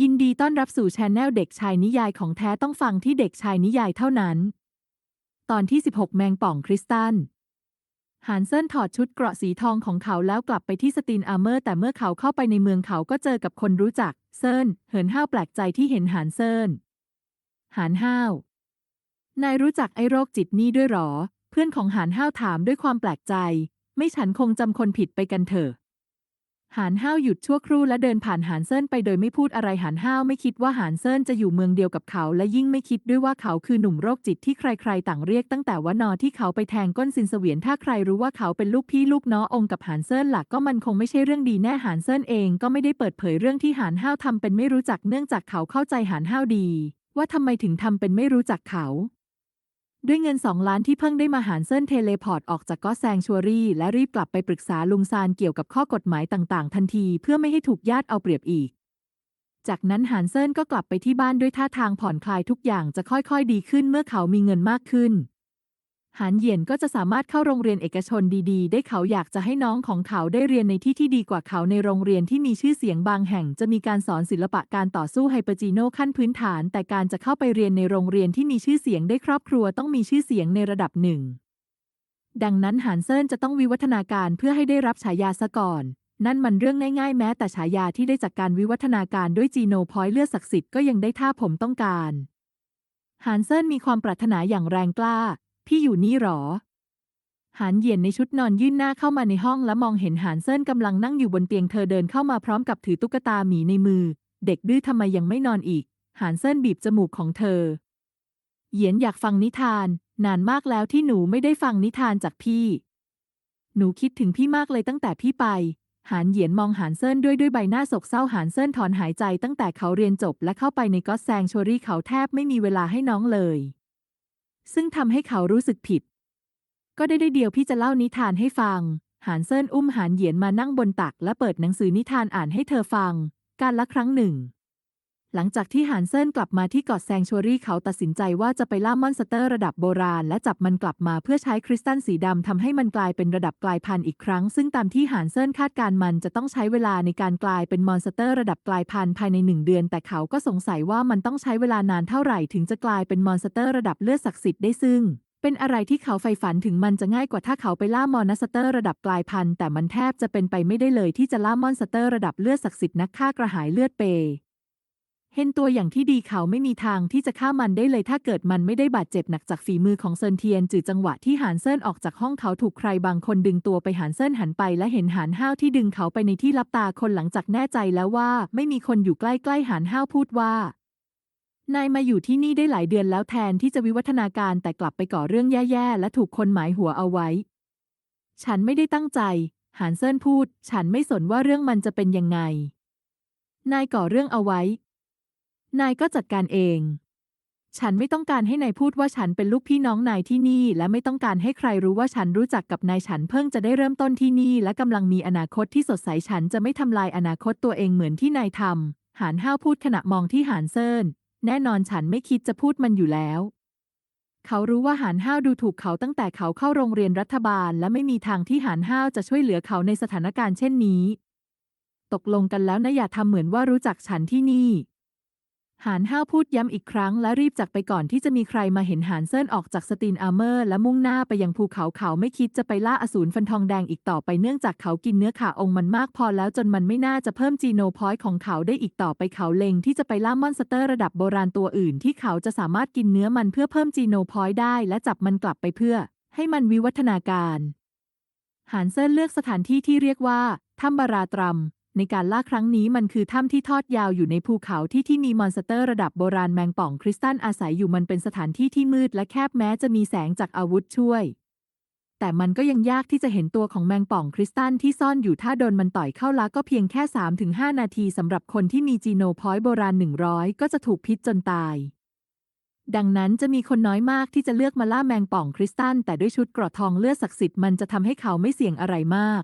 ยินดีต้อนรับสู่ช anel เด็กชายนิยายของแท้ต้องฟังที่เด็กชายนิยายเท่านั้น ตอนที่ 16 แมงป่องคริสตัลหานเซินถอดชุดเกราะสีทองของเขาแล้วกลับไปที่สตีนอาร์เมอร์ แต่เมื่อเขาเข้าไปในเมืองเขาก็เจอกับคนรู้จัก เซินเหินห้าวแปลกใจที่เห็นหานเซินหานห้าว นายรู้จักไอ้โรคจิตนี่ด้วยหรอ เพื่อนของหานห้าวถามด้วยความแปลกใจ ไม่ฉันคงจำคนผิดไปกันเถอะ หานห้าวหยุดชั่วครู่และเดินผ่านหานเซินไปโดยไม่พูดอะไรหานห้าวไม่คิดว่าหานเซินจะอยู่เมืองเดียวกับเขา และยิ่งไม่คิดด้วยว่าเขาคือหนุ่มโรคจิตที่ใครๆ ต่างเรียกตั้งแต่ว่านอที่เขาไปแทงก้นซินเสวียนถ้าใครรู้ว่าเขาเป็นลูกพี่ลูกน้ององค์กับหานเซินหลักก็มันคงไม่ใช่เรื่องดีแน่หานเซินเองก็ไม่ได้เปิดเผยเรื่องที่หานห้าวทำเป็นไม่รู้จักเนื่องจากเขาเข้าใจหานห้าวดี ว่าทำไมถึงทำเป็นไม่รู้จักเขา ด้วยเงินสองล้านที่เพิ่งได้มาหารเซินเทเลพอร์ตออกจากก็แซงชัวรี่ และรีบกลับไปปรึกษาลุงซานเกี่ยวกับข้อกฎหมายต่างๆ ทันทีเพื่อไม่ให้ถูกญาติเอาเปรียบอีก จากนั้นหานเซินก็กลับไปที่บ้านด้วยท่าทางผ่อนคลายทุกอย่างจะค่อยๆ ดีขึ้นเมื่อเขามีเงินมากขึ้น หานเหยียนก็จะสามารถเข้าโรงเรียนเอกชนดีๆ ได้เขาอยากจะให้น้องของเขาได้เรียนในที่ที่ดีกว่าเขาในโรงเรียนที่มีชื่อเสียงบางแห่ง จะมีการสอนศิลปะการต่อสู้ไฮเปอร์จีโนขั้นพื้นฐาน แต่การจะเข้าไปเรียนในโรงเรียนที่มีชื่อเสียงได้ครอบครัวต้องมีชื่อเสียงในระดับหนึ่ง ดังนั้นหานเซินจะต้องวิวัฒนาการเพื่อให้ได้รับฉายาซะก่อน นั่นมันเรื่องง่ายๆ แม้แต่ฉายาที่ได้จากการวิวัฒนาการด้วยจีโนพอยต์เลือดศักดิ์สิทธิ์ก็ยังได้ท่าผมต้องการหานเซินมีความปรารถนาอย่างแรงกล้า พี่อยู่นี่หรอ หานเหยียนในชุดนอนยื่นหน้าเข้ามาในห้องและมองเห็นหานเซินกำลังนั่งอยู่บนเตียงเธอเดินเข้ามาพร้อมกับถือตุ๊กตาหมีในมือ เด็กดื้อทำไมยังไม่นอนอีก หานเซินบีบจมูกของเธอ เหยียนอยากฟังนิทาน นานมากแล้วที่หนูไม่ได้ฟังนิทานจากพี่ หนูคิดถึงพี่มากเลยตั้งแต่พี่ไปหานเหยียนมองหานเซินด้วยด้วยใบหน้าโศกเศร้าหานเซินถอนหายใจตั้งแต่เขาเรียนจบและเข้าไปในก็อตแซงโชรี่เขาแทบไม่มีเวลาให้น้องเลย ซึ่งทำให้เขารู้สึกผิด ก็ได้ได้เดียวพี่จะเล่านิทานให้ฟัง หานเซินอุ้มหานเหยียนมานั่งบนตักและเปิดหนังสือนิทานอ่านให้เธอฟัง การละครั้งหนึ่ง หลังจากที่หานเซินกลับมาที่เกาะแซงชัวรี่เขาตัดสินใจว่าจะไปล่ามอนสเตอร์ระดับโบราณ และจับมันกลับมาเพื่อใช้คริสตัลสีดำทำให้มันกลายเป็นระดับกลายพันธุ์อีกครั้ง ซึ่งตามที่หานเซินคาดการณ์มันจะต้องใช้เวลาในการกลายเป็นมอนสเตอร์ระดับกลายพันธุ์ภายในหนึ่งเดือน แต่เขาก็สงสัยว่ามันต้องใช้เวลานานเท่าไหร่ถึงจะกลายเป็นมอนสเตอร์ระดับเลือดศักดิ์สิทธิ์ได้ซึ่งเป็นอะไรที่เขาใฝ่ฝันถึงมันจะง่ายกว่าถ้าเขาไปล่ามอนสเตอร์ระดับกลายพันธุ์แต่มันแทบจะเป็นไปไม่ได้เลยที่จะล่ามอนสเตอร์ระดับเลือดศักดิ์สิทธิ์นักฆ่ากระหายเลือดเป เห็นตัวอย่างที่ดีเขาไม่มีทางที่จะฆ่ามันได้เลยถ้าเกิดมันไม่ได้บาดเจ็บหนักจากฝีมือของเซินเทียน จือจังหวะที่หานเซินออกจากห้องเขาถูกใครบางคนดึงตัวไปหานเซินหันไปและเห็นหานห้าวที่ดึงเขาไปในที่ลับตาคนหลังจากแน่ใจแล้วว่า ไม่มีคนอยู่ใกล้ๆหานห้าวพูดว่านายมาอยู่ที่นี่ได้หลายเดือนแล้วแทนที่จะวิวัฒนาการแต่กลับไปก่อเรื่องแย่ๆและถูกคนหมายหัวเอาไว้ ฉันไม่ได้ตั้งใจหานเซินพูด ฉันไม่สนว่าเรื่องมันจะเป็นยังไงนายก่อเรื่องเอาไว้ นายก็จัดการเอง ฉันไม่ต้องการให้นายพูดว่าฉันเป็นลูกพี่น้องนายที่นี่ และไม่ต้องการให้ใครรู้ว่าฉันรู้จักกับนายฉันเพิ่งจะได้เริ่มต้นที่นี่ และกำลังมีอนาคตที่สดใสฉันจะไม่ทำลายอนาคตตัวเองเหมือนที่นายทำหานห้าวพูดขณะมองที่หานเซินแน่นอนฉันไม่คิดจะพูดมันอยู่แล้ว เขารู้ว่าหานห้าวดูถูกเขาตั้งแต่เขาเข้าโรงเรียนรัฐบาล และไม่มีทางที่หานห้าวจะช่วยเหลือเขาในสถานการณ์เช่นนี้ ตกลงกันแล้วนะอย่าทำเหมือนว่ารู้จักฉันที่นี่ หานห้าวพูดย้ำอีกครั้งและรีบจากไปก่อนที่จะมีใครมาเห็นหานเซินออกจากสตีนอาร์เมอร์ และมุ่งหน้าไปยังภูเขาเขาไม่คิดจะไปล่าอสูรฟันทองแดงอีกต่อไปเนื่องจากเขากินเนื้อขาองค์มันมากพอแล้วจนมันไม่น่าจะเพิ่มจีโนพอยต์ของเขาได้อีกต่อไปเขาเล็งที่จะไปล่ามอนสเตอร์ระดับโบราณตัวอื่น ที่เขาจะสามารถกินเนื้อมันเพื่อเพิ่มจีโนพอยต์ได้ และจับมันกลับไปเพื่อ ให้มันวิวัฒนาการหานเซินเลือกสถานที่ที่เรียกว่าถ้ำบาราตรัม ในการล่าครั้งนี้มันคือถ้ำที่ทอดยาวอยู่ในภูเขาที่ที่มีมอนสเตอร์ระดับโบราณแมงป่องคริสตัลอาศัยอยู่มันเป็นสถานที่ที่มืดและแคบแม้จะมีแสงจากอาวุธช่วย แต่มันก็ยังยากที่จะเห็นตัวของแมงป่องคริสตัลที่ซ่อนอยู่ถ้าโดนมันต่อยเข้าละก็เพียงแค่ 3-5 นาทีสำหรับคนที่มีจีโนพอยต์โบราณ 100 ก็จะถูกพิษจนตายดังนั้นจะมีคนน้อยมากที่จะเลือกมาล่าแมงป่องคริสตัลแต่ด้วยชุดเกราะทองเลือดศักดิ์สิทธิ์มันจะทำให้เขาไม่เสี่ยงอะไรมาก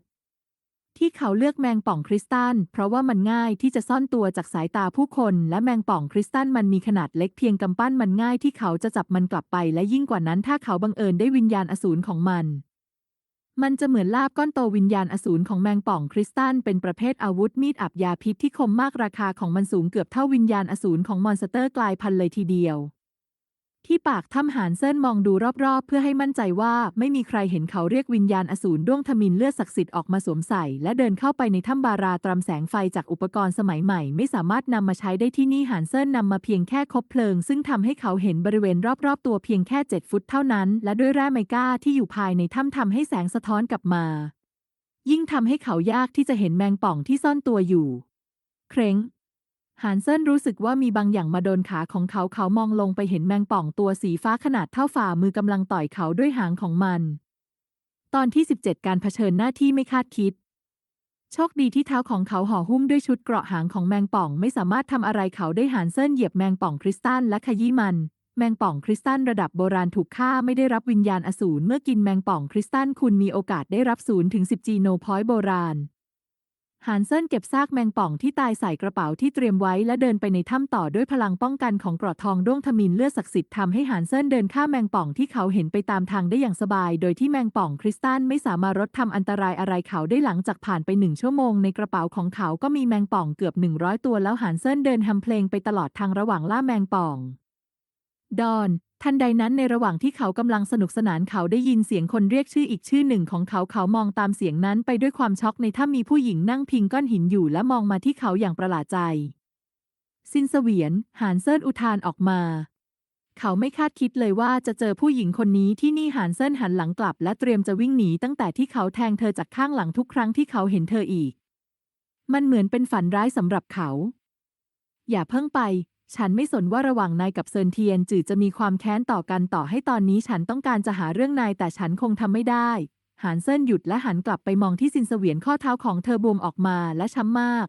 ที่เขาเลือกแมงป่องคริสตัลเพราะว่ามันง่ายที่จะซ่อนตัวจากสายตาผู้คน และแมงป่องคริสตัลมันมีขนาดเล็กเพียงกำปั้นมันง่ายที่เขาจะจับมันกลับไป และยิ่งกว่านั้นถ้าเขาบังเอิญได้วิญญาณอสูรของมัน มันจะเหมือนลาบก้อนโตวิญญาณอสูรของแมงป่องคริสตัลเป็นประเภทอาวุธมีดอับยาพิษที่คมมากราคาของมันสูงเกือบเท่าวิญญาณอสูรของมอนสเตอร์กลายพันธุ์เลยทีเดียว ที่ปากถ้ำหานเซินมองดูรอบๆ เพื่อให้มั่นใจว่าไม่มีใครเห็นเขาเรียกวิญญาณอสูรด้วงทมินเลือดศักดิ์สิทธิ์ออกมาสวมใส่ และเดินเข้าไปในถ้ำบาราตรำแสงไฟจากอุปกรณ์สมัยใหม่ ไม่สามารถนำมาใช้ได้ที่นี่หานเซินนำมาเพียงแค่คบเพลิง ซึ่งทำให้เขาเห็นบริเวณรอบๆ ตัวเพียงแค่ 7 ฟุตเท่านั้น และด้วยแร่ไมก้าที่อยู่ภายในถ้ำทำให้แสงสะท้อนกลับมา ยิ่งทำให้เขายากที่จะเห็นแมงป่องที่ซ่อนตัวอยู่ เคร้ง หานเซินรู้สึกว่ามีบางอย่างมาโดนขาของเขาเขามองลงไปเห็นแมงป่องตัวสีฟ้าขนาดเท่าฝ่ามือกำลังต่อยเขาด้วยหางของมัน ตอนที่ 17 การเผชิญหน้าที่ไม่คาดคิด โชคดีที่เท้าของเขาห่อหุ้มด้วยชุดเกราะหางของแมงป่องไม่สามารถทำอะไรเขาได้หานเซินเหยียบแมงป่องคริสตัลและขยี้มัน แมงป่องคริสตัลระดับโบราณถูกฆ่าไม่ได้รับวิญญาณอสูรเมื่อกินแมงป่องคริสตัลคุณมีโอกาสได้รับ0ถึง10จีโนพอยต์โบราณ หานเซินเก็บซากแมงป่องที่ตายใส่กระเป๋าที่เตรียมไว้และเดินไปในถ้ำต่อด้วยพลังป้องกันของกราะทองด้วงทมินเลือดศักดิ์สิทธิ์ทำให้หานเซินเดินข้ามแมงป่องที่เขาเห็นไปตามทางได้อย่างสบาย โดยที่แมงป่องคริสตัลไม่สามารถรดทำอันตรายอะไรเขาได้หลังจากผ่านไปหนึ่งชั่วโมงในกระเป๋าของเขาก็มีแมงป่องเกือบ 100 ตัวแล้วหานเซินเดินทำเพลงไปตลอดทางระหว่างล่าแมงป่อง ดอน ทันใดนั้นในระหว่างที่เขากำลังสนุกสนานเขาได้ยินเสียงคนเรียกชื่ออีกชื่อหนึ่งของเขาเขามองตามเสียงนั้นไปด้วยความช็อกในถ้ามีผู้หญิงนั่งพิงก้อนหินอยู่และมองมาที่เขาอย่างประหลาดใจ ซินเสวียน หานเซินอุทานออกมา เขาไม่คาดคิดเลยว่าจะเจอผู้หญิงคนนี้ที่นี่หานเซินหันหลังกลับและเตรียมจะวิ่งหนีตั้งแต่ที่เขาแทงเธอจากข้างหลังทุกครั้งที่เขาเห็นเธออีก มันเหมือนเป็นฝันร้ายสำหรับเขา อย่าเพิ่งไป ฉันไม่สนว่าระหว่างนายกับเซินเทียนจือจะมีความแค้นต่อกันต่อให้ตอนนี้ฉันต้องการจะหาเรื่องนายแต่ฉันคงทำไม่ได้ หานเซินหยุดและหันกลับไปมองที่ซินเสวียนข้อเท้าของเธอบวมออกมาและช้ำมาก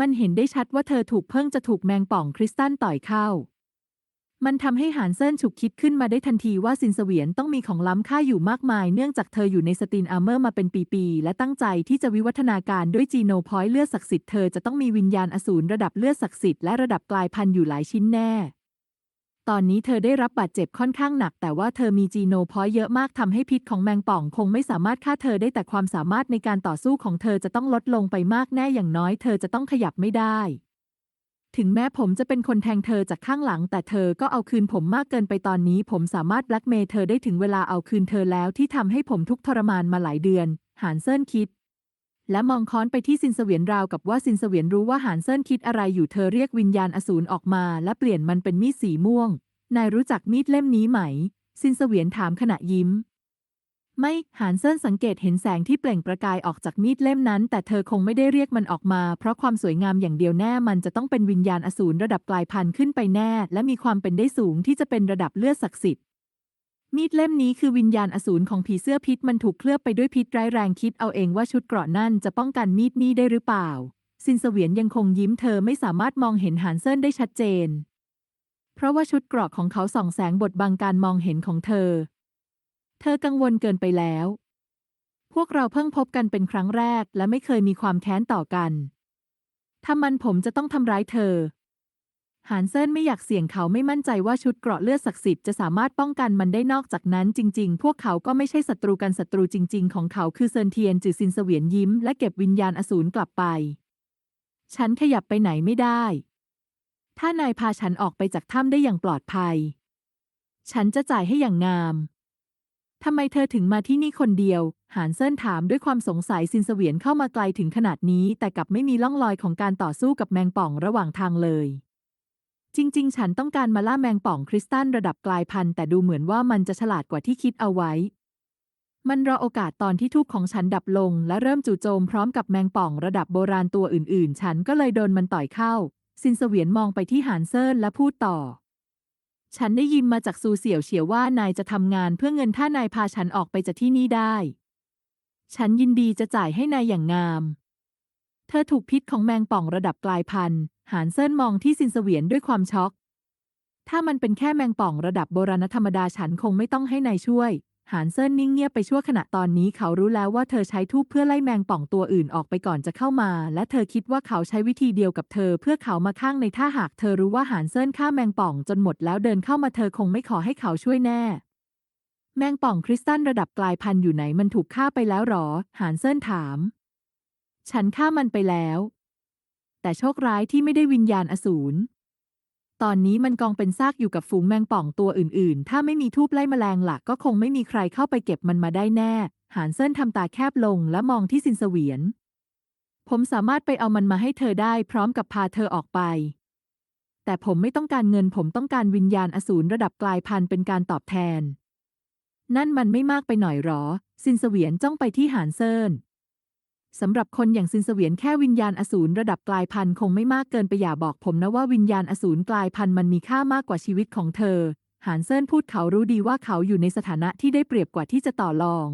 มันเห็นได้ชัดว่าเธอถูกเพิ่งจะถูกแมงป่องคริสตัลต่อยเข้า มันทำให้หานเซินฉุกคิดขึ้นมาได้ทันทีว่าซินเสวียนต้องมีของล้ำค่าอยู่มากมาย เนื่องจากเธออยู่ในสตีนอาร์เมอร์มาเป็นปีๆ และตั้งใจที่จะวิวัฒนาการด้วยจีโนพอยต์เลือดศักดิ์สิทธิ์เธอจะต้องมีวิญญาณอสูรระดับเลือดศักดิ์สิทธิ์และระดับกลายพันธุ์อยู่หลายชิ้นแน่ ตอนนี้เธอได้รับบาดเจ็บค่อนข้างหนัก แต่ว่าเธอมีจีโนพอยต์เยอะมากทำให้พิษของแมงป่องคงไม่สามารถฆ่าเธอได้แต่ความสามารถในการต่อสู้ของเธอจะต้องลดลงไปมากแน่อย่างน้อย เธอจะต้องขยับไม่ได้ ถึงแม้ผมจะเป็นคนแทงเธอจากข้างหลัง แต่เธอก็เอาคืนผมมากเกินไปตอนนี้ ผมสามารถแบล็กเมย์เธอได้ถึงเวลาเอาคืนเธอแล้วที่ทำให้ผมทุกทรมานมาหลายเดือน หานเซินคิด และมองค้อนไปที่ซินเสวียนราวกับว่าซินเสวียนรู้ว่าหานเซินคิดอะไรอยู่เธอเรียกวิญญาณอสูรออกมา และเปลี่ยนมันเป็นมีดสีม่วง นายรู้จักมีดเล่มนี้ไหม ซินเสวียนถามขณะยิ้ม ไม่หานเซินสังเกตเห็นแสงที่เปล่งประกายออกจากมีดเล่มนั้น แต่เธอคงไม่ได้เรียกมันออกมา เพราะความสวยงามอย่างเดียวแน่มันจะต้องเป็นวิญญาณอสูรระดับกลายพันธุ์ขึ้นไปแน่ และมีความเป็นได้สูงที่จะเป็นระดับเลือดศักดิ์สิทธิ์มีดเล่มนี้คือวิญญาณอสูรของผีเสื้อพิษมันถูกเคลือบไปด้วยพิษร้ายแรงคิดเอาเองว่าชุดเกราะนั่นจะป้องกันมีดนี้ได้หรือเปล่า ซินเสวียนยังคงยิ้มเธอไม่สามารถมองเห็นหานเซินได้ชัดเจน เพราะว่าชุดเกราะของเขาส่องแสงบดบังการมองเห็นของเธอ เธอกังวลเกินไปแล้ว พวกเราเพิ่งพบกันเป็นครั้งแรกและไม่เคยมีความแค้นต่อกันถ้ามันผมจะต้องทำร้ายเธอ หานเซินไม่อยากเสี่ยงเขาไม่มั่นใจว่าชุดเกราะเลือดศักดิ์สิทธิ์จะสามารถป้องกันมันได้นอกจากนั้นจริง ๆ พวกเขาก็ไม่ใช่ศัตรูกันศัตรูจริง ๆ ของเขาคือเซินเทียนจือซินเสวียนยิ้มและเก็บวิญญาณอสูรกลับไป ฉันขยับไปไหนไม่ได้ ถ้านายพาฉันออกไปจากถ้ำได้อย่างปลอดภัย ฉันจะจ่ายให้อย่างงาม ทำไมเธอถึงมาที่นี่คนเดียว หานเซินถามด้วยความสงสัยซินเสวียนเข้ามาไกลถึงขนาดนี้ แต่กลับไม่มีร่องรอยของการต่อสู้กับแมงป่องระหว่างทางเลย จริง ๆ ฉันต้องการมาล่าแมงป่องคริสตัลระดับกลายพันธุ์แต่ดูเหมือนว่ามันจะฉลาดกว่าที่คิดเอาไว้ มันรอโอกาสตอนที่ทูบของฉันดับลง และเริ่มจู่โจมพร้อมกับแมงป่องระดับโบราณตัวอื่น ๆ ฉันก็เลยโดนมันต่อยเข้า ซินเสวียนมองไปที่หานเซินและพูดต่อ ฉันได้ยินมาจากซูเสี่ยวเฉียวว่านายจะทำงานเพื่อเงินถ้านายพาฉันออกไปจากที่นี่ได้ ฉันยินดีจะจ่ายให้นายอย่างงาม เธอถูกพิษของแมงป่องระดับกลายพันธุ์ หานเซินมองที่ซินเสวียนด้วยความช็อก ถ้ามันเป็นแค่แมงป่องระดับโบราณธรรมดาฉันคงไม่ต้องให้นายช่วย หานเซินนิ่งเงียบไปชั่วขณะตอนนี้เขารู้แล้วว่าเธอใช้ทูบเพื่อไล่แมงป่องตัวอื่นออกไปก่อนจะเข้ามา และเธอคิดว่าเขาใช้วิธีเดียวกับเธอ เพื่อเขามาข้างในถ้าหากเธอรู้ว่าหานเซินฆ่าแมงป่องจนหมดแล้วเดินเข้ามาเธอคงไม่ขอให้เขาช่วยแน่ แมงป่องคริสตัลระดับกลายพันธุ์อยู่ไหนมันถูกฆ่าไปแล้วหรอ หานเซินถาม ฉันฆ่ามันไปแล้ว แต่โชคร้ายที่ไม่ได้วิญญาณอสูร ตอนนี้มันกองเป็นซากอยู่กับฝูงแมงป่องตัวอื่น ๆ ถ้าไม่มีทูบไล่แมลงหลักก็คงไม่มีใครเข้าไปเก็บมันมาได้แน่ หานเซินทำตาแคบลงและมองที่ซินเสวียน ผมสามารถไปเอามันมาให้เธอได้พร้อมกับพาเธอออกไป แต่ผมไม่ต้องการเงินผมต้องการวิญญาณอสูรระดับกลายพันธุ์เป็นการตอบแทน นั่นมันไม่มากไปหน่อยหรอ ซินเสวียนจ้องไปที่หานเซิน สำหรับคนอย่างซินเสวียนแค่วิญญาณอสูรระดับกลายพันธุ์คงไม่มากเกินไปอย่าบอกผมนะว่าวิญญาณอสูรกลายพันธุ์มันมีค่ามากกว่าชีวิตของเธอ หานเซินพูดเขารู้ดีว่าเขาอยู่ในสถานะที่ได้เปรียบกว่าที่จะต่อรอง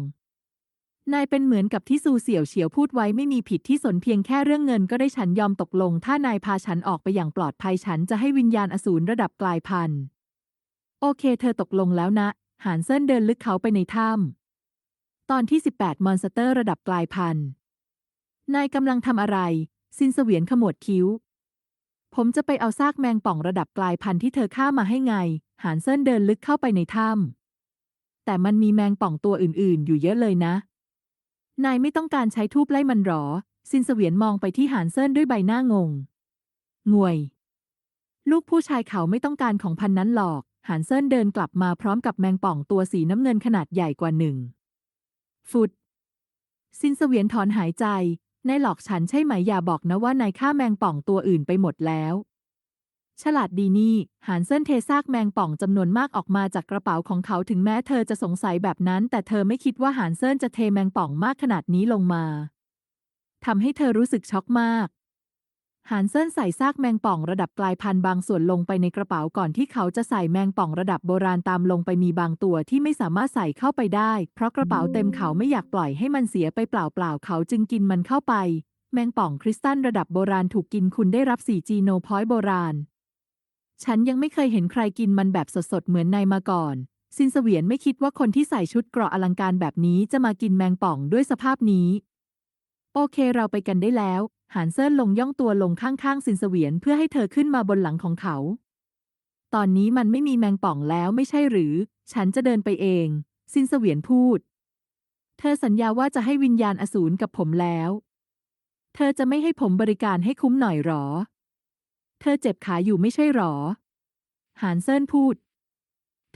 นายเป็นเหมือนกับที่ซูเสี่ยวเฉียวพูดไว้ไม่มีผิดที่สนเพียงแค่เรื่องเงินก็ได้ฉันยอมตกลง ถ้านายพาฉันออกไปอย่างปลอดภัยฉันจะให้วิญญาณอสูรระดับกลายพันธุ์ โอเค เธอตกลงแล้วนะ หานเซินเดินลึกเขาไปในถ้ำตอนที่ 18 มอนสเตอร์ระดับกลายพันธุ์ นายกำลังทำอะไร ซินเสวียนขมวดคิ้ว ผมจะไปเอาซากแมงป่องระดับกลายพันธุ์ที่เธอฆ่ามาให้ไง หานเซินเดินลึกเข้าไปในถ้ำแต่มันมีแมงป่องตัวอื่นๆ อยู่เยอะเลยนะ นายไม่ต้องการใช้ทูบไล่มันหรอ ซินเสวียนมองไปที่หานเซินด้วยใบหน้างง งวย ลูกผู้ชายเขาไม่ต้องการของพันนั้นหรอก หานเซินเดินกลับมาพร้อมกับแมงป่องตัวสีน้ำเงินขนาดใหญ่กว่าหนึ่ง ฟุตซินเสวียนถอนหายใจ นายหลอกฉันใช่ไหมอย่าบอกนะว่านายฆ่าแมงป่องตัวอื่นไปหมดแล้ว ฉลาดดีนี่หานเส้นเทซากแมงป่องจำนวนมากออกมาจากกระเป๋าของเขาถึงแม้เธอจะสงสัยแบบนั้น แต่เธอไม่คิดว่าหานเซินจะเทแมงป่องมากขนาดนี้ลงมาทำให้เธอรู้สึกช็อกมาก หานเซินใส่ซากแมงป่องระดับกลายพันธุ์บางส่วนลงไปในกระเป๋าก่อนที่เขาจะใส่แมงป่องระดับโบราณตามลงไปมีบางตัวที่ไม่สามารถใส่เข้าไปได้ เพราะกระเป๋าเต็มเขาไม่อยากปล่อยให้มันเสียไปเปล่าๆเขาจึงกินมันเข้าไป แมงป่องคริสตัลระดับโบราณถูกกินคุณได้รับ4จีโนพอยต์โบราณ ฉันยังไม่เคยเห็นใครกินมันแบบสดๆเหมือนนายมาก่อน ซินเสวียนไม่คิดว่าคนที่ใส่ชุดเกราะอลังการแบบนี้จะมากินแมงป่องด้วยสภาพนี้ โอเคเราไปกันได้แล้ว หานเซินลงย่องตัวลงข้างๆซินเสวียนเพื่อให้เธอขึ้นมาบนหลังของเขา ตอนนี้มันไม่มีแมงป่องแล้วไม่ใช่หรือ ฉันจะเดินไปเองซินเสวียนพูด เธอสัญญาว่าจะให้วิญญาณอสูรกับผมแล้ว เธอจะไม่ให้ผมบริการให้คุ้มหน่อยหรอ เธอเจ็บขาอยู่ไม่ใช่หรอ หานเซินพูด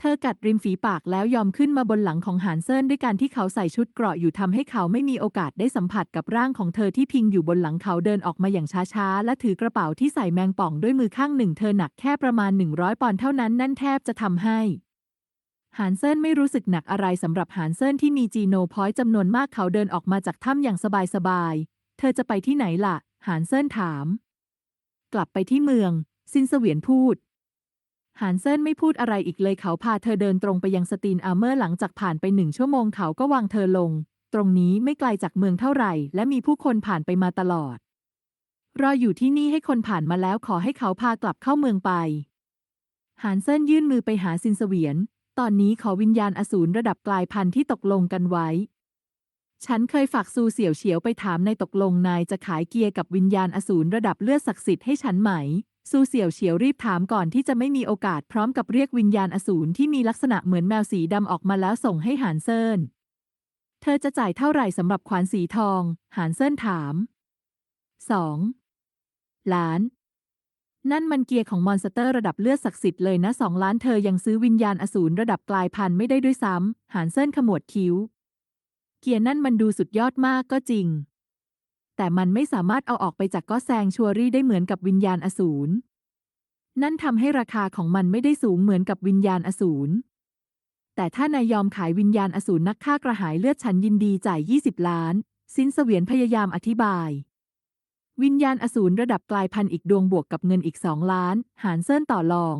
เธอกัดริมฝีปากแล้วยอมขึ้นมาบนหลังของหานเซินด้วยการที่เขาใส่ชุดเกราะอยู่ทำให้เขาไม่มีโอกาสได้สัมผัสกับร่างของเธอที่พิงอยู่บนหลังเขาเดินออกมาอย่างช้าๆ และถือกระเป๋าที่ใส่แมงป่องด้วยมือข้างหนึ่ง เธอหนักแค่ประมาณ 100 ปอนด์เท่านั้นนั่นแทบจะทำให้หานเซินไม่รู้สึกหนักอะไรสำหรับหานเซินที่มีจีโนพอยต์จำนวนมากเขาเดินออกมาจากถ้ำอย่างสบายๆ เธอจะไปที่ไหนล่ะ หานเซินถาม กลับไปที่เมือง ซินเสวียนพูด หานเซินไม่พูดอะไรอีกเลยเขาพาเธอเดินตรงไปยังสตีนอาร์เมอร์หลังจากผ่านไปหนึ่งชั่วโมงเขาก็วางเธอลง ตรงนี้ไม่ไกลจากเมืองเท่าไหร่ และมีผู้คนผ่านไปมาตลอด รออยู่ที่นี่ให้คนผ่านมาแล้วขอให้เขาพากลับเข้าเมืองไป หานเซินยื่นมือไปหาซินเสวียน ตอนนี้ขอวิญญาณอสูรระดับกลายพันธุ์ที่ตกลงกันไว้ ฉันเคยฝากซูเสี่ยวเฉียวไปถามในตกลงนายจะขายเกียร์กับวิญญาณอสูรระดับเลือดศักดิ์สิทธิ์ให้ฉันไหม ซูเสี่ยวเฉียวรีบถามก่อนที่จะไม่มีโอกาสพร้อมกับเรียกวิญญาณอสูรที่มีลักษณะเหมือนแมวสีดำออกมาแล้วส่งให้หานเซินเธอจะจ่ายเท่าไหร่สำหรับขวานสีทอง หานเซินถามสองล้าน นั่นมันเกียร์ของมอนสเตอร์ระดับเลือดศักดิ์สิทธิ์เลยนะสองล้านเธอยังซื้อวิญญาณอสูรระดับกลายพันธุ์ไม่ได้ด้วยซ้ำหานเซินขมวดคิ้ว เกียร์นั่นมันดูสุดยอดมากก็จริง แต่มันไม่สามารถเอาออกไปจากก็แซงชัวรี่ได้เหมือนกับวิญญาณอสูร นั่นทำให้ราคาของมันไม่ได้สูงเหมือนกับวิญญาณอสูร แต่ถ้านายยอมขายวิญญาณอสูรนักฆ่ากระหายเลือดฉันยินดีจ่าย 20 ล้าน สินเสวียนพยายามอธิบาย วิญญาณอสูรระดับกลายพันธุ์อีกดวงบวกกับเงินอีกสองล้าน หารเซินต่อรอง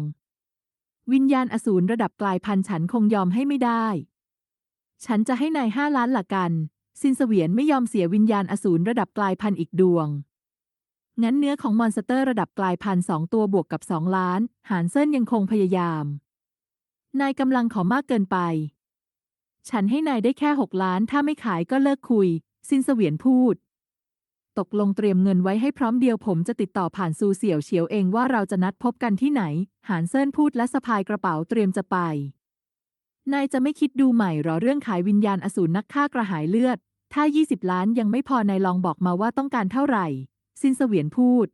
วิญญาณอสูรระดับกลายพันธุ์ฉันคงยอมให้ไม่ได้ ฉันจะให้นายห้าล้านละกัน ซินเสวียนไม่ยอมเสียวิญญาณอสูรระดับกลายพันธุ์อีกดวง งั้นเนื้อของมอนสเตอร์ระดับกลายพันธุ์สองตัวบวกกับสองล้าน หานเซินยังคงพยายาม นายกำลังขอมากเกินไป ฉันให้นายได้แค่หกล้าน ถ้าไม่ขายก็เลิกคุย ซินเสวียนพูด ตกลงเตรียมเงินไว้ให้พร้อมเดียวผมจะติดต่อผ่านซูเสี่ยวเฉียวเองว่าเราจะนัดพบกันที่ไหน หานเซินพูดและสะพายกระเป๋าเตรียมจะไปนายจะไม่คิดดูใหม่หรอเรื่องขายวิญญาณอสูรนักฆ่ากระหายเลือด ถ้า 20 ล้านยังไม่พอนายลองบอกมาว่าต้องการเท่าไหร่ซินเสวียนพูด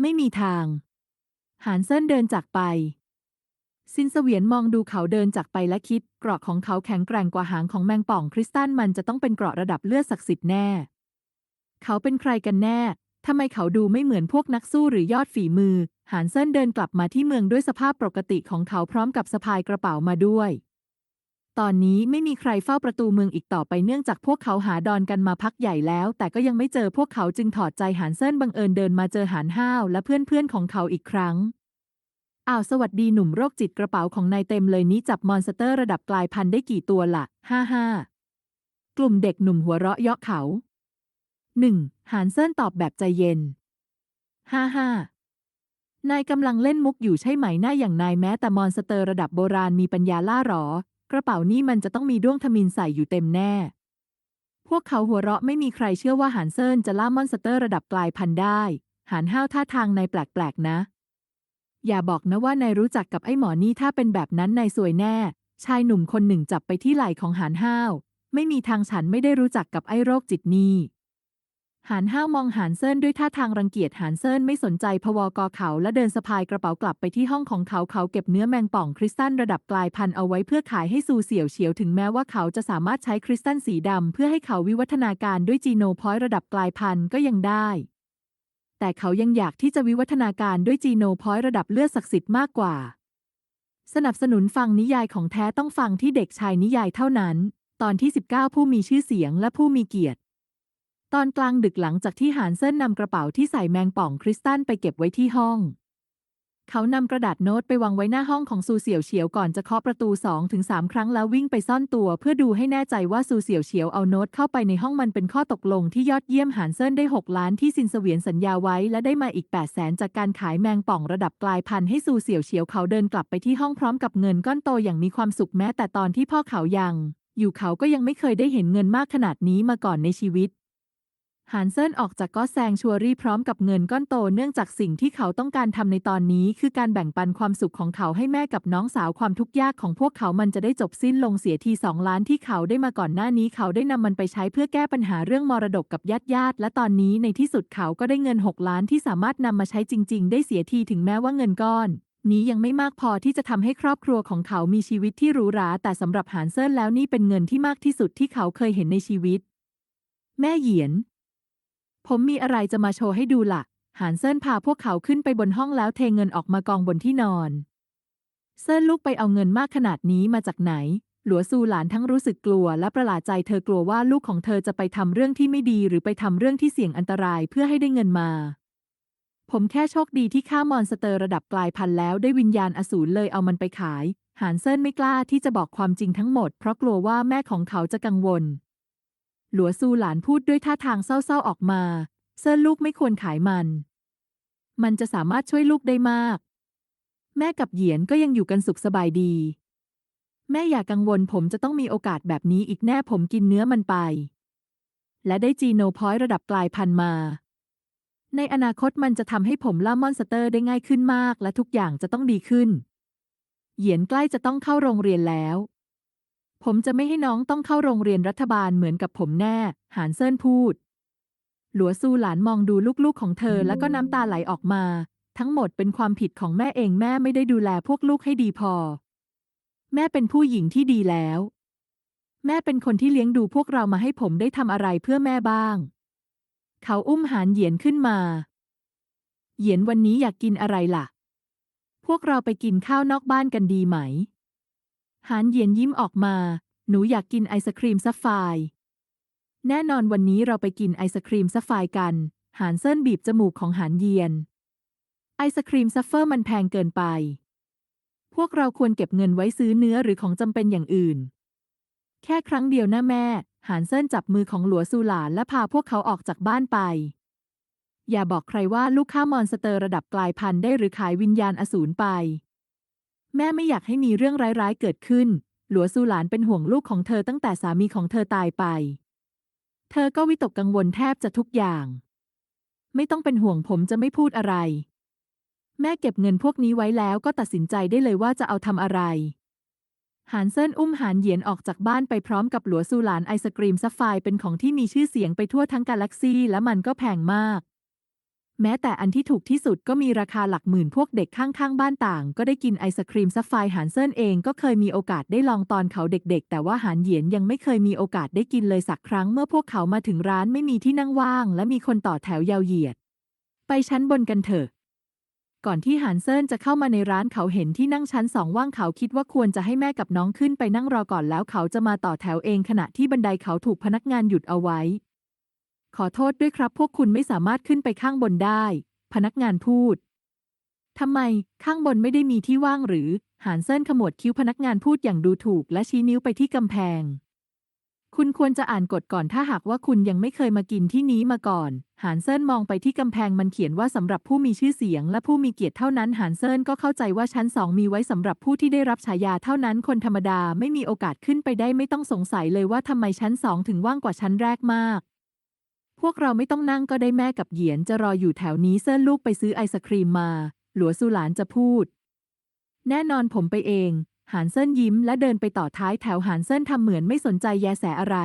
ไม่มีทาง หานเซินเดินจากไปซินเสวียนมองดูเขาเดินจากไปและคิดเกราะของเขาแข็งแกร่งกว่าหางของแมงป่องคริสตัลมันจะต้องเป็นเกราะระดับเลือดศักดิ์สิทธิ์แน่ เขาเป็นใครกันแน่ทำไมเขาดูไม่เหมือนพวกนักสู้หรือยอดฝีมือ หานเซินเดินกลับมาที่เมืองด้วยสภาพปกติของเขาพร้อมกับสะพายกระเป๋ามาด้วย ตอนนี้ไม่มีใครเฝ้าประตูเมืองอีกต่อไปเนื่องจากพวกเขาหาดอนกันมาพักใหญ่แล้ว แต่ก็ยังไม่เจอพวกเขาจึงถอดใจหานเซินบังเอิญเดินมาเจอหานห้าวและเพื่อนๆของเขาอีกครั้งอ้าวสวัสดีหนุ่มโรคจิตกระเป๋าของนายเต็มเลยนี้จับมอนสเตอร์ระดับกลายพันธุ์ได้กี่ตัวละห้าห้ากลุ่มเด็กหนุ่มหัวเราะเยาะเขาหนึ่งหานเซินตอบแบบใจเย็นห้าห้านายกำลังเล่นมุกอยู่ใช่ไหมหน้าอย่างนายแม้แต่มอนสเตอร์ระดับโบราณมีปัญญาล่าหรอ กระเป๋านี่มันจะต้องมีด้วงทมินใส่อยู่เต็มแน่ พวกเขาหัวเราะไม่มีใครเชื่อว่าหานเซินจะล่ามอนสเตอร์ระดับกลายพันธุ์ได้ หานห้าวท่าทางนายแปลกๆนะ อย่าบอกนะว่านายรู้จักกับไอ้หมอนี่ถ้าเป็นแบบนั้นนายสวยแน่ ชายหนุ่มคนหนึ่งจับไปที่ไหล่ของหานห้าว ไม่มีทางฉันไม่ได้รู้จักกับไอ้โรคจิตนี่ หานห้าวมองหานเซินด้วยท่าทางรังเกียจหานเซินไม่สนใจพวกเขาและเดินสะพายกระเป๋ากลับไปที่ห้องของเขาเขาเก็บเนื้อแมงป่องคริสตัลระดับกลายพันธุ์เอาไว้เพื่อขายให้ซูเสี่ยวเฉียวถึงแม้ว่าเขาจะสามารถใช้คริสตัลสีดำเพื่อให้เขาวิวัฒนาการด้วยจีโนพอยต์ระดับกลายพันธุ์ก็ยังได้ แต่เขายังอยากที่จะวิวัฒนาการด้วยจีโนพอยต์ระดับเลือดศักดิ์สิทธิ์มากกว่า สนับสนุนฟังนิยายของแท้ต้องฟังที่เด็กชายนิยายเท่านั้น ตอนที่ 19 ผู้มีชื่อเสียงและผู้มีเกียรติ ตอนกลางดึกหลังจากที่หานเซินนำกระเป๋าที่ใส่แมงป่องคริสตัลไปเก็บไว้ที่ห้อง เขานำกระดาษโน้ตไปวางไว้หน้าห้องของซูเสี่ยวเฉียวก่อนจะเคาะประตู2-3ถึงครั้งแล้ววิ่งไปซ่อนตัว เพื่อดูให้แน่ใจว่าซูเสี่ยวเฉียวเอาโน้ตเข้าไปในห้องมันเป็นข้อตกลงที่ยอดเยี่ยมหานเซินได้ 6 ล้านที่ซินเสวียนสัญญาไว้และได้มาอีก8 0 0แสนจากการขายแมงป่องระดับกลายพันธุ์ให้ซูเสี่ยวเฉียวเขาเดินกลับไปที่ห้องพร้อมกับเงินก้อนโตอย่างมีความสุขแม้แต่ตอนที่พ่อเขายัง อยู่เขาก็ยังไม่เคยได้เห็นเงินมากขนาดนี้มาก่อนในชีวิต หานเซินออกจากก็แซงชัวรี่พร้อมกับเงินก้อนโตเนื่องจากสิ่งที่เขาต้องการทำในตอนนี้ คือการแบ่งปันความสุขของเขาให้แม่กับน้องสาวความทุกข์ยากของพวกเขามันจะได้จบสิ้นลงเสียทีสองล้านที่เขาได้มาก่อนหน้านี้ เขาได้นำมันไปใช้เพื่อแก้ปัญหาเรื่องมรดกกับญาติญาติและตอนนี้ในที่สุดเขาก็ได้เงิน 6 ล้านที่สามารถนำมาใช้จริง ๆ ได้เสียทีถึงแม้ว่าเงินก้อนนี้ยังไม่มากพอที่จะทำให้ครอบครัวของเขามีชีวิตที่หรูหรา แต่สำหรับหานเซินแล้วนี่เป็นเงินที่มากที่สุดที่เขาเคยเห็นในชีวิต แม่เหยียน ผมมีอะไรจะมาโชว์ให้ดูละ่ะ หานเซินพาพวกเขาขึ้นไปบนห้องแล้วเทเงินออกมากองบนที่นอน เซินลูกไปเอาเงินมากขนาดนี้มาจากไหน หลัวซูหลานทั้งรู้สึกกลัวและประหลาดใจเธอกลัวว่าลูกของเธอจะไปทำเรื่องที่ไม่ดีหรือไปทำเรื่องที่เสี่ยงอันตรายเพื่อให้ได้เงินมา ผมแค่โชคดีที่ฆ่ามอนสเตอร์ระดับกลายพันธุ์แล้วได้วิญญาณอสูรเลยเอามันไปขาย หานเซินไม่กล้าที่จะบอกความจริงทั้งหมด เพราะกลัวว่าแม่ของเขาจะกังวล หลัวซูหลานพูดด้วยท่าทางเศร้าๆออกมา เซินลูกไม่ควรขายมัน มันจะสามารถช่วยลูกได้มาก แม่กับเหยียนก็ยังอยู่กันสุขสบายดี แม่อย่ากกังวลผมจะต้องมีโอกาสแบบนี้อีกแน่ผมกินเนื้อมันไป และได้จีโนพอยต์ระดับกลายพันธุ์มา ในอนาคตมันจะทำให้ผมล่ามอนสเตอร์ได้ง่ายขึ้นมาก และทุกอย่างจะต้องดีขึ้น เหยียนใกล้จะต้องเข้าโรงเรียนแล้ว ผมจะไม่ให้น้องต้องเข้าโรงเรียนรัฐบาลเหมือนกับผมแน่ หานเซินพูด หลัวซูหลานมองดูลูกๆของเธอแล้วก็น้ำตาไหลออกมา ทั้งหมดเป็นความผิดของแม่เองแม่ไม่ได้ดูแลพวกลูกให้ดีพอ แม่เป็นผู้หญิงที่ดีแล้ว แม่เป็นคนที่เลี้ยงดูพวกเรามาให้ผมได้ทำอะไรเพื่อแม่บ้าง เขาอุ้มหานเหยียนขึ้นมา เหยียนวันนี้อยากกินอะไรล่ะ พวกเราไปกินข้าวนอกบ้านกันดีไหม หานเหยียนยิ้มออกมา หนูอยากกินไอศครีมซัฟไฟร์แน่นอนวันนี้เราไปกินไอศครีมซัฟไฟร์กัน หานเซินบีบจมูกของหานเยียน ไอศครีมซัฟเฟอร์มันแพงเกินไป พวกเราควรเก็บเงินไว้ซื้อเนื้อหรือของจำเป็นอย่างอื่น แค่ครั้งเดียวนะแม่ หานเซินจับมือของหลัวซูหลานและพาพวกเขาออกจากบ้านไป อย่าบอกใครว่าลูกค้ามอนสเตอร์ระดับกลายพันธุ์ได้หรือขายวิญญาณอสูรไป แม่ไม่อยากให้มีเรื่องร้ายๆ เกิดขึ้น หลัวซูหลานเป็นห่วงลูกของเธอตั้งแต่สามีของเธอตายไป เธอก็วิตกกังวลแทบจะทุกอย่าง ไม่ต้องเป็นห่วงผมจะไม่พูดอะไร แม่เก็บเงินพวกนี้ไว้แล้วก็ตัดสินใจได้เลยว่าจะเอาทำอะไร หานเซินอุ้มหานเหยียนออกจากบ้านไปพร้อมกับหลัวซูหลานไอศกรีมซัฟไฟเป็นของที่มีชื่อเสียงไปทั่วทั้งกาแล็กซีและมันก็แพงมาก แม้แต่อันที่ถูกที่สุดก็มีราคาหลักหมื่นพวกเด็กข้างๆ บ้านต่าง ก็ได้กินไอศครีมซัฟไฟหานเซินเองก็เคยมีโอกาสได้ลองตอนเขาเด็กๆ แต่ว่าหานเหยียนยังไม่เคยมีโอกาสได้กินเลยสักครั้งเมื่อพวกเขามาถึงร้านไม่มีที่นั่งว่าง และมีคนต่อแถวยาวเหยียด ไปชั้นบนกันเถอะ ก่อนที่หานเซินจะเข้ามาในร้านเขาเห็นที่นั่งชั้นสองว่างเขาคิดว่าควรจะให้แม่กับน้องขึ้นไปนั่งรอก่อนแล้วเขาจะมาต่อแถวเองขณะที่บันไดเขาถูกพนักงานหยุดเอาไว้ ขอโทษด้วยครับ พวกคุณไม่สามารถขึ้นไปข้างบนได้ พนักงานพูด ทำไมข้างบนไม่ได้มีที่ว่างหรือ หานเซินขมวดคิ้วพนักงานพูดอย่างดูถูก และชี้นิ้วไปที่กำแพง คุณควรจะอ่านกฎก่อนถ้าหากว่าคุณยังไม่เคยมากินที่นี้มาก่อน หานเซินมองไปที่กำแพงมันเขียนว่าสำหรับผู้มีชื่อเสียง และผู้มีเกียรติเท่านั้น หานเซินก็เข้าใจว่าชั้นสองมีไว้สำหรับผู้ที่ได้รับฉายาเท่านั้น คนธรรมดาไม่มีโอกาสขึ้นไปได้ไม่ต้องสงสัยเลยว่าทำไมชั้นสองถึงว่างกว่าชั้นแรกมาก พวกเราไม่ต้องนั่งก็ได้แม่กับเหยียนจะรออยู่แถวนี้เซินลูกไปซื้อไอศครีมมา หลัวสุหลานจะพูด แน่นอนผมไปเอง หานเซินยิ้มและเดินไปต่อท้ายแถวหานเซินทำเหมือนไม่สนใจแยแสอะไร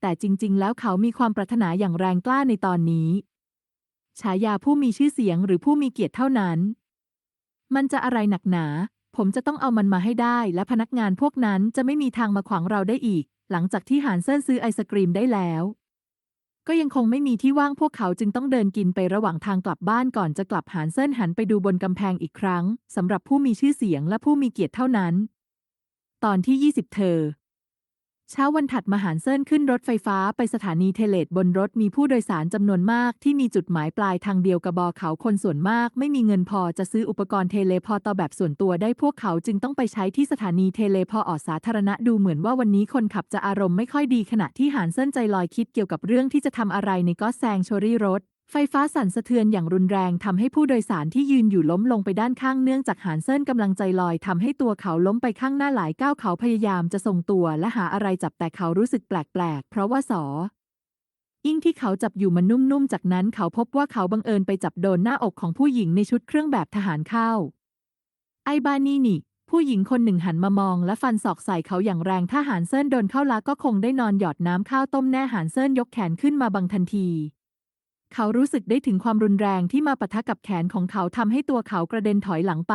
แต่จริง ๆ แล้วเขามีความปรารถนาอย่างแรงกล้าในตอนนี้ ฉายาผู้มีชื่อเสียงหรือผู้มีเกียรติเท่านั้น มันจะอะไรหนักหนา ผมจะต้องเอามันมาให้ได้ และพนักงานพวกนั้นจะไม่มีทางมาขวางเราได้อีก หลังจากที่หานเซินซื้อไอศกรีมได้แล้ว ก็ยังคงไม่มีที่ว่างพวกเขาจึงต้องเดินกินไประหว่างทางกลับบ้านก่อนจะกลับหานเซินหันไปดูบนกำแพงอีกครั้งสำหรับผู้มีชื่อเสียงและผู้มีเกียรติเท่านั้น ตอนที่ 20 เธอ เช้าวันถัดมาหานเซินขึ้นรถไฟฟ้าไปสถานีเทเลตบนรถมีผู้โดยสารจำนวนมากที่มีจุดหมายปลายทางเดียวกับบอเขาคนส่วนมาก ไม่มีเงินพอจะซื้ออุปกรณ์เทเลพอร์ตแบบส่วนตัวได้พวกเขาจึงต้องไปใช้ที่สถานีเทเลพอร์ตสาธารณะดูเหมือนว่าวันนี้คนขับจะอารมณ์ไม่ค่อยดีขณะที่หานเซินใจลอยคิดเกี่ยวกับเรื่องที่จะทำอะไรในก็แซงโชรี่รถ ไฟฟ้าสั่นสะเทือนอย่างรุนแรงทำให้ผู้โดยสารที่ยืนอยู่ล้มลงไปด้านข้างเนื่องจากหานเซินกำลังใจลอยทำให้ตัวเขาล้มไปข้างหน้าหลายก้าวเขาพยายามจะทรงตัวและหาอะไรจับแต่เขารู้สึกแปลกๆ เพราะว่าสออิ่งที่เขาจับอยู่มันนุ่มๆ จากนั้นเขาพบว่าเขาบังเอิญไปจับโดนหน้าอกของผู้หญิงในชุดเครื่องแบบทหารเข้า ไอบานีนี่ผู้หญิงคนหนึ่งหันมามอง และฟันศอกใส่เขาอย่างแรงถ้าหานเซินโดนเข้าลาก็คงได้นอนหยอดน้ำข้าวต้มแน่หานเซินยกแขนขึ้นมาบังทันที เขารู้สึกได้ถึงความรุนแรงที่มาปะทะกับแขนของเขาทำให้ตัวเขากระเด็นถอยหลังไป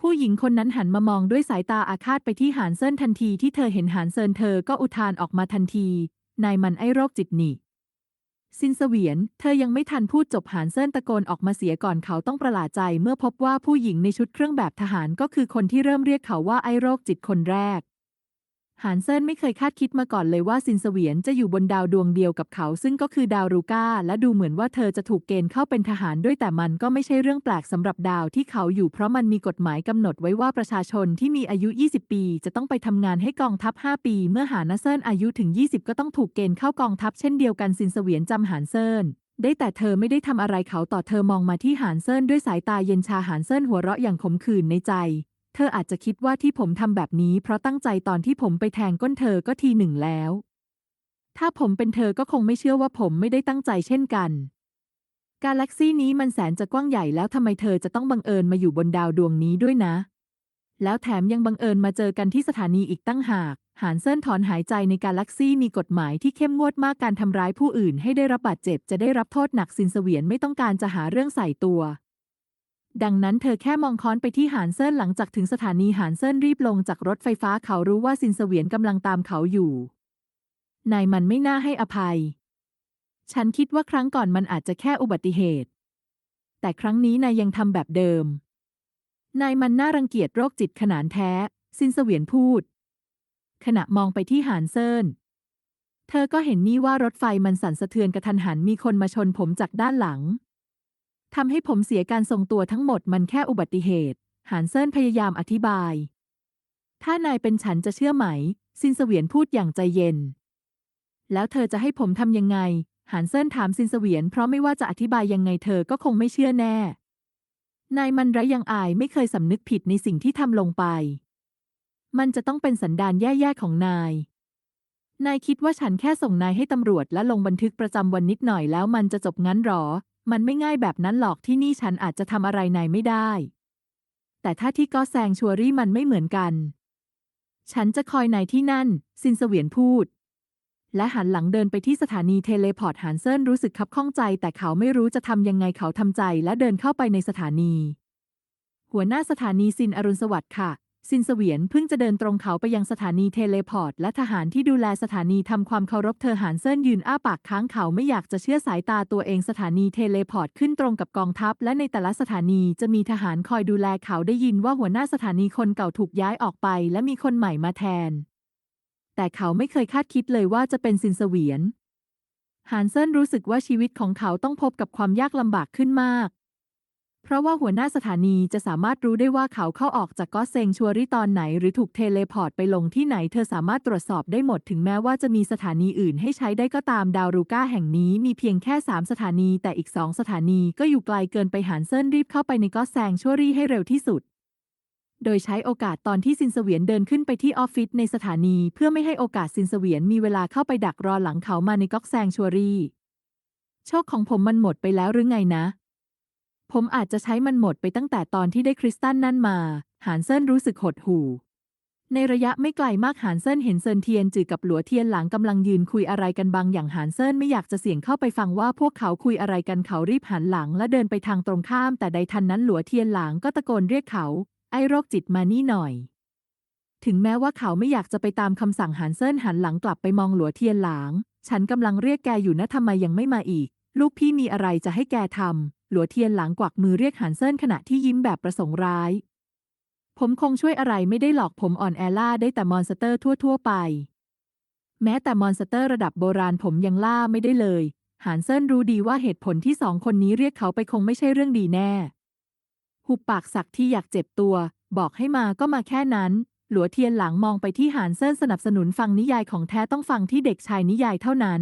ผู้หญิงคนนั้นหันมามองด้วยสายตาอาฆาตไปที่หานเซินทันทีที่เธอเห็นหานเซินเธอก็อุทานออกมาทันที นายมันไอโรคจิตนี่ซินเสวียน เธอยังไม่ทันพูดจบหานเซินตะโกนออกมาเสียก่อนเขาต้องประหลาดใจเมื่อพบว่าผู้หญิงในชุดเครื่องแบบทหารก็คือคนที่เริ่มเรียกเขาว่าไอโรคจิตคนแรก หานเซินไม่เคยคาดคิดมาก่อนเลยว่าซินเสวียนจะอยู่บนดาวดวงเดียวกับเขา ซึ่งก็คือดาวรูก้า และดูเหมือนว่าเธอจะถูกเกณฑ์เข้าเป็นทหารด้วยแต่มันก็ไม่ใช่เรื่องแปลกสำหรับดาวที่เขาอยู่เพราะมันมีกฎหมายกำหนดไว้ว่าประชาชนที่มีอายุ 20 ปี จะต้องไปทำงานให้กองทัพ 5 ปี เมื่อหานเซินอายุถึง 20 ก็ต้องถูกเกณฑ์เข้ากองทัพเช่นเดียวกันซินเสวียนจำหานเซินได้แต่เธอไม่ได้ทำอะไรเขาต่อเธอมองมาที่หานเซินด้วยสายตาเย็นชาหานเซินหัวเราะอย่างขมขื่นในใจ เธออาจจะคิดว่าที่ผมทำแบบนี้ เพราะตั้งใจตอนที่ผมไปแทงก้นเธอก็ทีหนึ่งแล้ว ถ้าผมเป็นเธอก็คงไม่เชื่อว่าผมไม่ได้ตั้งใจเช่นกัน กาแล็กซี่นี้มันแสนจะกว้างใหญ่แล้วทำไมเธอจะต้องบังเอิญมาอยู่บนดาวดวงนี้ด้วยนะ แล้วแถมยังบังเอิญมาเจอกันที่สถานีอีกตั้งหาก หานเซินถอนหายใจในกาแล็กซี่มีกฎหมายที่เข้มงวดมากการทำร้ายผู้อื่นให้ได้รับบาดเจ็บจะได้รับโทษหนักซินเสวียนไม่ต้องการจะหาเรื่องใส่ตัว ดังนั้นเธอแค่มองค้อนไปที่หานเซินหลังจากถึงสถานีหานเซินรีบลงจากรถไฟฟ้าเขารู้ว่าซินเสวียนกำลังตามเขาอยู่ นายมันไม่น่าให้อภัย ฉันคิดว่าครั้งก่อนมันอาจจะแค่อุบัติเหตุ แต่ครั้งนี้นายยังทำแบบเดิม นายมันน่ารังเกียจโรคจิตขนานแท้ ซินเสวียนพูด ขณะมองไปที่หานเซินเธอก็เห็นนี่ว่ารถไฟมันสั่นสะเทือนกระทันหันมีคนมาชนผมจากด้านหลัง ทำให้ผมเสียการทรงตัวทั้งหมดมันแค่อุบัติเหตุ หานเซินพยายามอธิบาย ถ้านายเป็นฉันจะเชื่อไหม ซินเสวียนพูดอย่างใจเย็น แล้วเธอจะให้ผมทำยังไง หานเซินถามซินเสวียน เพราะไม่ว่าจะอธิบายยังไงเธอก็คงไม่เชื่อแน่ นายมันไรยังอายไม่เคยสำนึกผิดในสิ่งที่ทำลงไป มันจะต้องเป็นสันดานแย่ๆของนายนายคิดว่าฉันแค่ส่งนายให้ตำรวจและลงบันทึกประจำวันนิดหน่อยแล้วมันจะจบงั้นหรอ มันไม่ง่ายแบบนั้นหรอกที่นี่ฉันอาจจะทำอะไรนายไม่ได้ แต่ถ้าที่ก็แซงชัวรี่มันไม่เหมือนกัน ฉันจะคอยนายที่นั่น ซินเสวียนพูด และหันหลังเดินไปที่สถานีเทเลพอร์ตหานเซินรู้สึกคับข้องใจ แต่เขาไม่รู้จะทำยังไงเขาทำใจและเดินเข้าไปในสถานี หัวหน้าสถานีซินอรุณสวัสดิ์ค่ะ ซินเสวียนเพิ่งจะเดินตรงเขาไปยังสถานีเทเลพอร์ต และทหารที่ดูแลสถานีทำความเคารพเธอหานเซินยืนอ้าปากค้างเขาไม่อยากจะเชื่อสายตาตัวเองสถานีเทเลพอร์ตขึ้นตรงกับกองทัพ และในแต่ละสถานีจะมีทหารคอยดูแลเขาได้ยินว่าหัวหน้าสถานีคนเก่าถูกย้ายออกไป และมีคนใหม่มาแทน แต่เขาไม่เคยคาดคิดเลยว่าจะเป็นซินเสวียนหานเซินรู้สึกว่าชีวิตของเขาต้องพบกับความยากลำบากขึ้นมาก เพราะว่าหัวหน้าสถานีจะสามารถรู้ได้ว่าเขาเข้าออกจากก็เซงชัวริตอนไหน หรือถูกเทเลพอร์ตไปลงที่ไหน เธอสามารถตรวจสอบได้หมดถึงแม้ว่าจะมีสถานีอื่นให้ใช้ได้ก็ตามดาวรูก้าแห่งนี้มีเพียงแค่ 3 สถานี แต่อีก 2 สถานีก็อยู่ไกลเกินไปหานเซินรีบเข้าไปในก็แซงชัวรี่ให้เร็วที่สุด โดยใช้โอกาสตอนที่ซินเสวียนเดินขึ้นไปที่ออฟฟิศในสถานีเพื่อไม่ให้โอกาสซินเสวียนมีเวลาเข้าไปดักรอหลังเขามาในก็อกแซงชัวรี่โชคของผมมันหมดไปแล้วหรือไงนะ ผมอาจจะใช้มันหมดไปตั้งแต่ตอนที่ได้คริสตัลนั่นมา หานเซินรู้สึกหดหู่ ในระยะไม่ไกลมากหานเซินเห็นเซินเทียนจือกับหลัวเทียนหลังกำลังยืนคุยอะไรกันบางอย่างหานเซินไม่อยากจะเสี่ยงเข้าไปฟังว่าพวกเขาคุยอะไรกันเขารีบหันหลังและเดินไปทางตรงข้าม แต่ใดทันนั้นหลัวเทียนหลังก็ตะโกนเรียกเขา ไอ้โรคจิตมานี่หน่อย ถึงแม้ว่าเขาไม่อยากจะไปตามคำสั่งหานเซินหันหลังกลับไปมองหลัวเทียนหลางฉันกำลังเรียกแกอยู่นะทำไมยังไม่มาอีก ลูกพี่มีอะไรจะให้แกทำ หลัวเทียนหลางกวักมือเรียกหานเซินขณะที่ยิ้มแบบประสงค์ร้าย ผมคงช่วยอะไรไม่ได้หรอกผมอ่อนแอล่าได้แต่มอนสเตอร์ทั่ว ๆ ไป แม้แต่มอนสเตอร์ระดับโบราณผมยังล่าไม่ได้เลย หานเซินรู้ดีว่าเหตุผลที่สองคนนี้เรียกเขาไปคงไม่ใช่เรื่องดีแน่หุบปากสักที่อยากเจ็บตัว บอกให้มาก็มาแค่นั้น หลัวเทียนหลังมองไปที่หานเซินสนับสนุนฟังนิยายของแท้ต้องฟังที่เด็กชายนิยายเท่านั้น